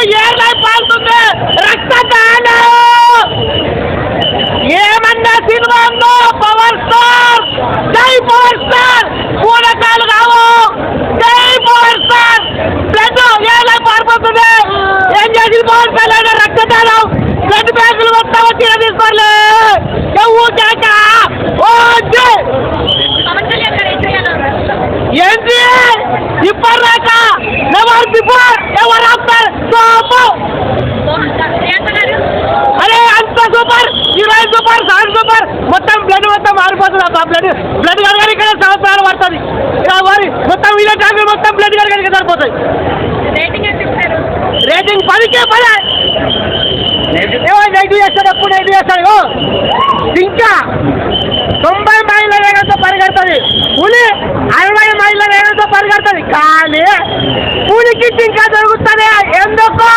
అంటే రక్తదానం. ఏమన్నా సినిమా ఉందో? Power star. జై పవర్ స్టార్. పూనకాలు కావు. జై పవర్ స్టార్. బ్లడ్ ఏలా పారిపోతుంది ఏం చేసింది పవర్ స్టార్ అంటే రక్తదానం? బ్లడ్ బ్యాంకులు మొత్తం వచ్చి తీసుకోలే ఎవ్వు ఓ జై. ఏంటి ఇప్పటిదాకా అరే అంత super! Heroine super song super! మొత్తం బ్లడ్ మొత్తం మారిపోతుంది అబ్బా బ్లడ్ బ్లడ్ కలగని ఇక్కడ సంవత్సరాలు పడుతుంది. మొత్తం వీళ్ళ ట్యాంకులు మొత్తం బ్లడ్ కలగడానికి సరిపోతాయి. రేటింగ్ పదికే పదే ఏమో నెగిటివ్ చేస్తాడు ఎప్పుడు నెగిటివ్ చేస్తాడు ఇంకా తొంభై మైళ్ళ వేగంతో పరిగెడుతుంది. పులి అరవై మైళ్ళ వేగంతో పరిగెడుతుంది. కానీ పులికి ఇంకా దొరుకుతుంది ఎందుకు?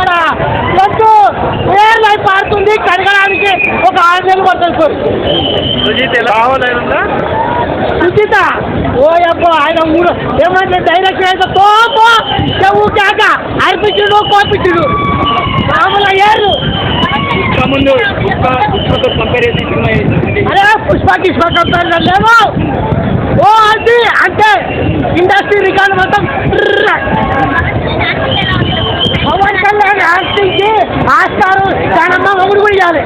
ఇక్కడ వద్దు ఎయిర్ లైఫ్ ఆడుతుంది కడగడానికి ఒక ఆరు నెలలు పడుతుంది సుజిత్ ఓ అబ్బో ఆయన మూడు ఏమంటే డైరెక్షన్ అయితే తోపో చెవు కాక అర్పించుడు కోపించుడు. మామూలు ఏరు. ముందు పుష్ప పుష్పతో కంపేర్ చేసి? అరే పుష్ప కిష్ప కంపెనీ లేవు மாஸ்டாரும் கனமா உங்களுக்கு பிடிக்காது